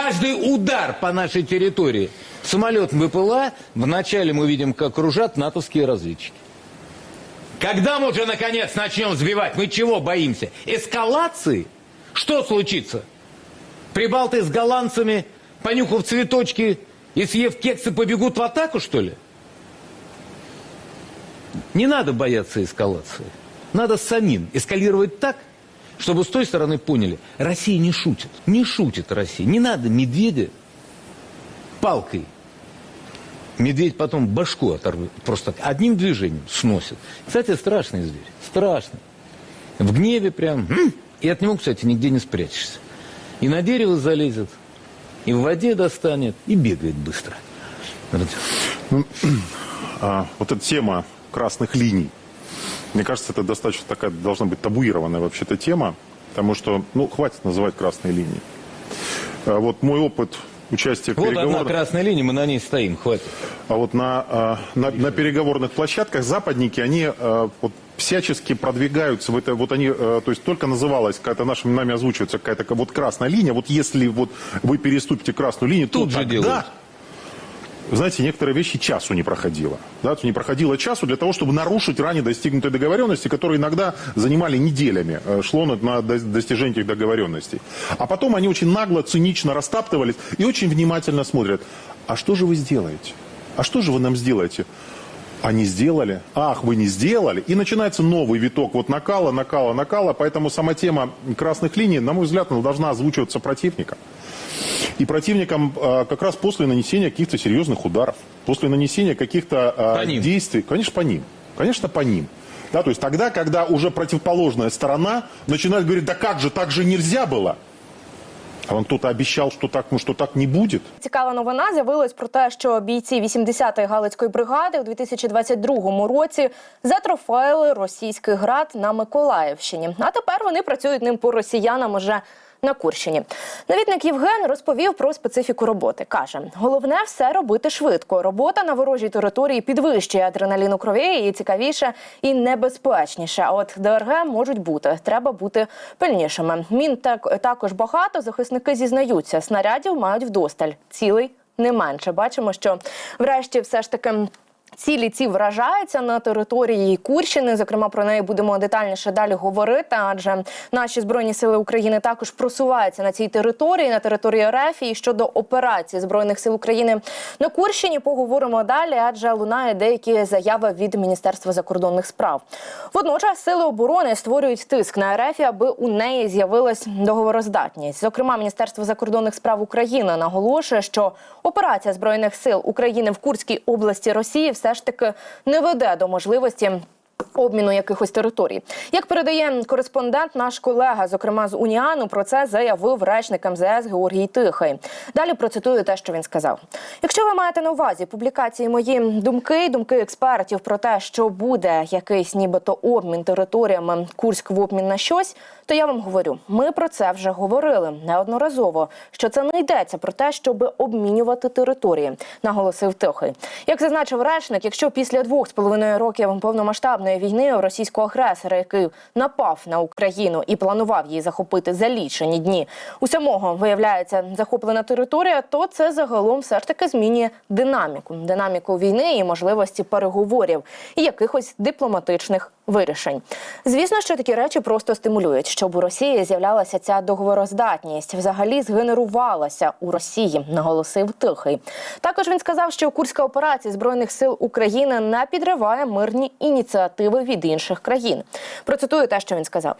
Каждый удар по нашей территории самолетом ВПЛА, вначале мы видим, как кружат натовские разведчики. Когда мы уже, наконец, начнем сбивать? Мы чего боимся? Эскалации? Что случится? Прибалты с голландцами, понюхав цветочки и съев кексы, побегут в атаку, что ли? Не надо бояться эскалации. Надо самим эскалировать так, чтобы с той стороны поняли, Россия не шутит. Не шутит Россия. Не надо медведя палкой. Медведь потом башку оторвет. Просто одним движением сносит. Кстати, страшный зверь. Страшный. В гневе прям. И от него, кстати, нигде не спрячешься. И на дерево залезет, и в воде достанет, и бегает быстро. Вот. А, вот эта тема красных линий, мне кажется, это достаточно такая должна быть табуированная вообще-то тема, потому что, ну, хватит называть красные линии. А вот мой опыт участия в Вот одна переговорах, красная линия, мы на ней стоим, хватит. а вот на, а, на, на переговорных площадках западники, они а, вот всячески продвигаются в это, вот они, то есть только называлась, какая-то нашими нами озвучивается какая-то вот красная линия, вот если вот вы переступите красную линию, Тут то же тогда делают. Знаете, некоторые вещи часу не проходило. Да, не проходило часу для того, чтобы нарушить ранее достигнутые договоренности, которые иногда занимали неделями. э, Шло на, на до- достижение этих договоренностей. А потом они очень нагло, цинично растаптывались и очень внимательно смотрят. А что же вы сделаете? А что же вы нам сделаете? Не сделали? Ах, вы не сделали? И начинается новый виток вот накала, накала, накала. Поэтому сама тема красных линий, на мой взгляд, должна озвучиваться противником. И противникам а, как раз после нанесения каких-то серьезных ударов, после нанесения каких-то а, действий, конечно, по ним. Конечно, по ним. Да, то есть тогда, когда уже противоположная сторона начинает говорить, да как же, так же нельзя было. А вам кто-то обещал, що так, ну, що так не буде. Цікава новина з'явилась про те, що бійці 80-ї галицької бригади у 2022 році затрофеїли російський град на Миколаївщині. А тепер вони працюють ним по росіянам уже. На Курщині навідник Євген розповів про специфіку роботи. каже: головне все робити швидко. Робота на ворожій території підвищує адреналін у крові і цікавіше і небезпечніше. А от ДРГ можуть бути. Треба бути пильнішими. Мін так також багато. Захисники зізнаються, снарядів мають вдосталь. Цілий не менше. Бачимо, що врешті все ж таки. Цілі ці вражаються на території Курщини. Зокрема, про неї будемо детальніше далі говорити. Адже наші збройні сили України також просуваються на цій території, на території РФ. І щодо операції збройних сил України на Курщині поговоримо далі, адже лунає деякі заяви від Міністерства закордонних справ. Водночас сили оборони створюють тиск на РФ, аби у неї з'явилась договороздатність. Зокрема, Міністерство закордонних справ України наголошує, що операція збройних сил України в Курській області Росії все ж таки не веде до можливості. Обміну якихось територій, як передає кореспондент, наш колега, зокрема з Уніану, про це заявив речник МЗС Георгій Тихий. Далі процитую те, що він сказав: якщо ви маєте на увазі публікації мої думки, думки експертів про те, що буде якийсь нібито обмін територіями Курськ в обмін на щось, то я вам говорю, ми про це вже говорили неодноразово. Що це не йдеться про те, щоб обмінювати території, наголосив Тихий. Як зазначив речник, якщо після двох з половиною років повномасштабної війни російського агресора, який напав на Україну і планував її захопити за лічені дні, у самого виявляється захоплена територія, то це загалом все ж таки змінює динаміку, динаміку війни і можливості переговорів і якихось дипломатичних вирішень. Звісно, що такі речі просто стимулюють, щоб у Росії з'являлася ця договороздатність, взагалі згенерувалася у Росії, наголосив Тихий. Також він сказав, що курська операція збройних сил України не підриває мирні ініціативи від інших країн. Процитую те, що він сказав.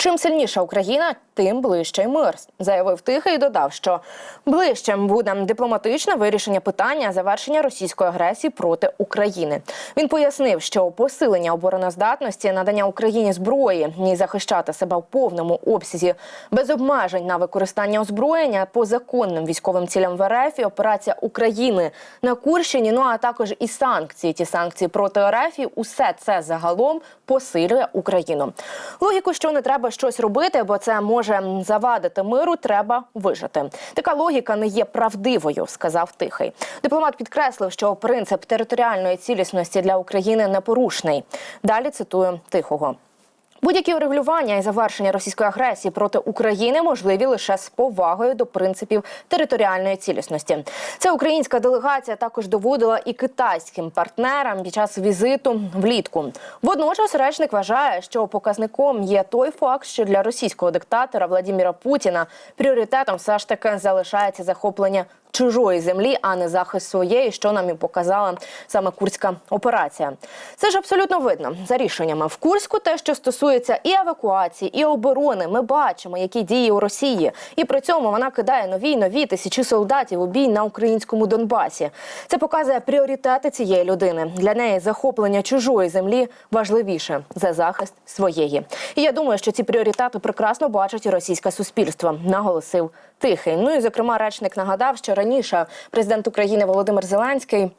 Чим сильніша Україна, тим ближче й мир, заявив Тихий і додав, що ближчим буде дипломатичне вирішення питання завершення російської агресії проти України. Він пояснив, що посилення обороноздатності, надання Україні зброї і захищати себе в повному обсязі без обмежень на використання озброєння по законним військовим цілям в РФ і операція України на Курщині. Ну а також і санкції. Ті санкції проти РФ, і усе це загалом посилює Україну. Логіку, що не треба щось робити, бо це може завадити миру, треба вижити. Така логіка не є правдивою, сказав Тихий. Дипломат підкреслив, що принцип територіальної цілісності для України непорушний. Далі цитую Тихого. Будь-які врегулювання і завершення російської агресії проти України можливі лише з повагою до принципів територіальної цілісності. Це українська делегація також доводила і китайським партнерам під час візиту влітку. Водночас речник вважає, що показником є той факт, що для російського диктатора Владіміра Путіна пріоритетом все ж таки залишається захоплення чужої землі, а не захист своєї, що нам і показала саме курська операція. Це ж абсолютно видно за рішеннями в Курську. Те, що стосується і евакуації, і оборони, ми бачимо, які дії у Росії, і при цьому вона кидає нові нові тисячі солдатів у бій на українському Донбасі. Це показує пріоритети цієї людини. Для неї захоплення чужої землі важливіше за захист своєї. І я думаю, що ці пріоритети прекрасно бачить і російське суспільство, наголосив Тихий. Ну і зокрема, речник нагадав, що раніше президент України Володимир Зеленський.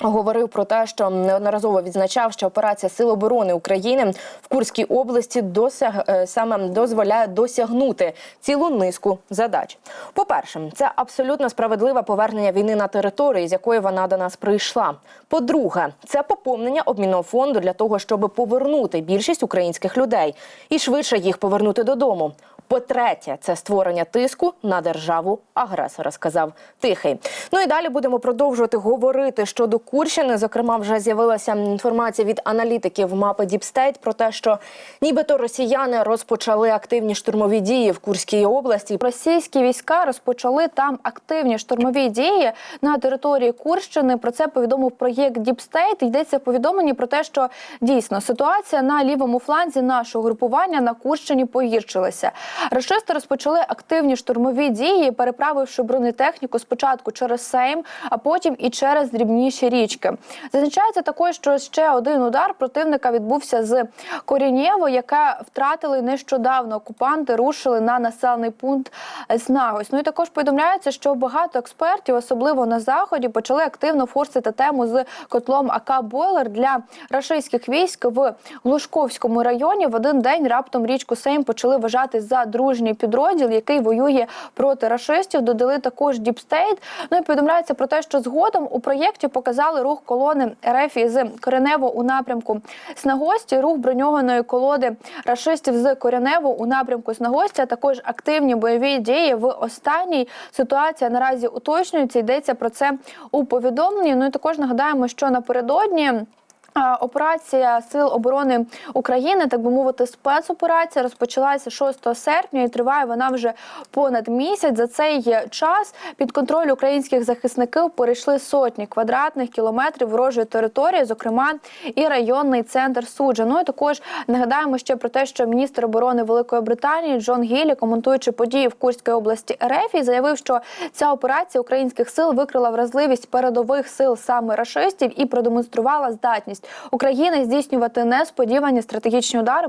Говорив про те, що неодноразово відзначав, що операція Сил оборони України в Курській області досяг е, саме дозволяє досягнути цілу низку задач. По-перше, це абсолютно справедливе повернення війни на території, з якої вона до нас прийшла. По-друге, це поповнення обмінного фонду для того, щоб повернути більшість українських людей і швидше їх повернути додому. По-третє, це створення тиску на державу агресора, сказав Тихий. Ну і далі будемо продовжувати говорити щодо Курщини. Зокрема, вже з'явилася інформація від аналітиків мапи Діпстейт про те, що нібито росіяни розпочали активні штурмові дії в Курській області. Російські війська розпочали там активні штурмові дії на території Курщини. Про це повідомив проєкт State. Йдеться в повідомленні про те, що дійсно ситуація на лівому фланзі нашого групування на Курщині погіршилася. Рашисти розпочали активні штурмові дії, переправивши бронетехніку спочатку через Сейм, а потім і через дрібніші річки. Зазначається також, що ще один удар противника відбувся з Корінєво, яке втратили нещодавно. Окупанти рушили на населений пункт Снагось. Ну і також повідомляється, що багато експертів, особливо на заході, почали активно форсити тему з котлом АК Бойлер для рашистських військ в Глушковському районі. В один день раптом річку Сейм почали вважати за дружній підрозділ, який воює проти рашистів. Додали також Діпстейт. Ну і повідомляється про те, що згодом у проєкті показали рух колони РФ з Коренево у напрямку Снагості, рух броньованої колоди рашистів з Коренево у напрямку Снагості, а також активні бойові дії в останній ситуація наразі уточнюється. Йдеться про це у повідомленні. Ну і також нагадаємо, що напередодні. Операція Сил оборони України, так би мовити, спецоперація розпочалася 6 серпня і триває вона вже понад місяць. За цей час під контроль українських захисників перейшли сотні квадратних кілометрів ворожої території, зокрема і районний центр суджа. Ну і також нагадаємо ще про те, що міністр оборони Великої Британії Джон Гілі, коментуючи події в Курській області РФ, заявив, що ця операція українських сил викрила вразливість передових сил саме рашистів і продемонструвала здатність України здійснювати несподівані стратегічні удари